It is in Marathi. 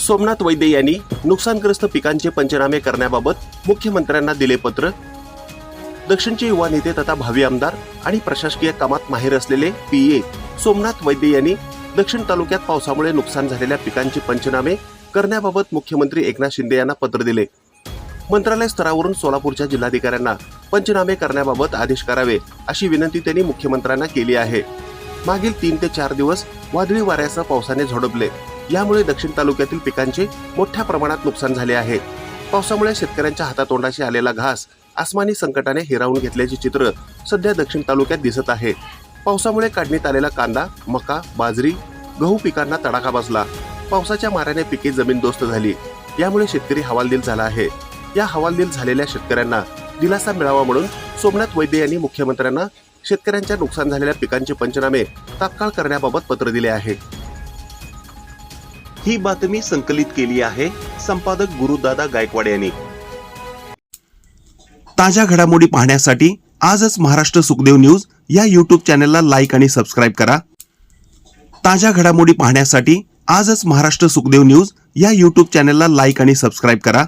सोमनाथ वैद्य यांनी नुकसानग्रस्त पिकांचे पंचनामे करण्याबाबत मुख्यमंत्र्यांना दिले पत्र. दक्षिणचे युवा नेते तथा भावी आमदार आणि प्रशासकीय कामात माहेर असलेले पी ए सोमनाथ वैद्य यांनी दक्षिण तालुक्यात पावसामुळे नुकसान झालेल्या पिकांचे पंचनामे करण्याबाबत मुख्यमंत्री एकनाथ शिंदे यांना पत्र दिले. मंत्रालय स्तरावरून सोलापूरच्या जिल्हाधिकाऱ्यांना पंचनामे करण्याबाबत आदेश करावे अशी विनंती त्यांनी मुख्यमंत्र्यांना केली आहे. मागील तीन ते चार दिवस वादळी वाऱ्यासह पावसाने झोडपले. यामुळे दक्षिण तालुक्यातील पिकांचे मोठ्या प्रमाणात नुकसान झाले आहे. पावसामुळे शेतकऱ्यांच्या हातातोंडाशी आलेला घास आसमानी संकटाने हिरावून घेतल्याचे चित्र सध्या दक्षिण तालुक्यात दिसत आहे. पावसामुळे काढणीत आलेला कांदा मका बाजरी गहू पिकांना तडाखा बसला. पावसाच्या माऱ्याने पिके जमीनदोस्त झाली. यामुळे शेतकरी हवालदिल झाला आहे. या हवालदिल झालेल्या शेतकऱ्यांना दिलासा मिळावा म्हणून सोमनाथ वैद्य यांनी मुख्यमंत्र्यांना शेतकऱ्यांच्या नुकसान झालेल्या पिकांचे पंचनामे तात्काळ करण्याबाबत पत्र दिले आहे. ही बातमी संकलित केली आहे संपादक गुरुदादा गायकवाड यांनी. ताज्या घडामोडी पाहण्यासाठी आजच महाराष्ट्र सुखदेव न्यूज या यूट्यूब चॅनेलला लाईक आणि सबस्क्राईब करा. ताज्या घडामोडी पाहण्यासाठी आजच महाराष्ट्र सुखदेव न्यूज या यूट्यूब चॅनेलला लाईक आणि सबस्क्राईब करा.